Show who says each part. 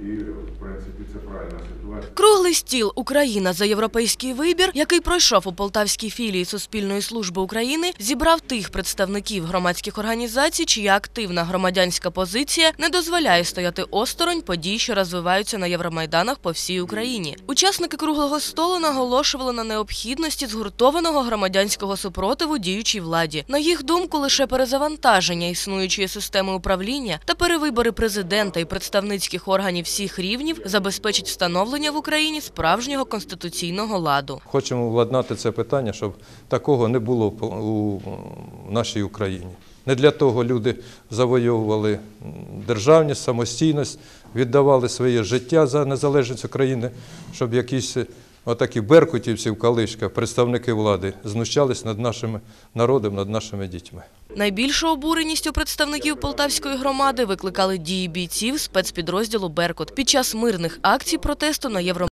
Speaker 1: І, це правильна.
Speaker 2: Круглий стіл Україна за європейський вибір, який пройшов у полтавській філії Суспільної служби України, зібрав тих представників громадських організацій, чия активна громадянська позиція не дозволяє стояти осторонь подій, що розвиваються на євромайданах по всій Україні. Учасники круглого столу наголошували на необхідності згуртованого громадянського супротиву діючій владі. На їх думку, лише перезавантаження існуючої системи управління та перевибори президента і представницьких органів всіх рівнів забезпечить встановлення в Україні справжнього конституційного ладу.
Speaker 3: Хочемо владнати це питання, щоб такого не було у нашій Україні. Не для того люди завойовували державність, самостійність, віддавали своє життя за незалежність України, щоб якісь отакі беркутівці в калишках, представники влади, знущались над нашим народом, над нашими дітьми.
Speaker 2: Найбільшу обуреність у представників полтавської громади викликали дії бійців спецпідрозділу Беркут під час мирних акцій протесту на Євро.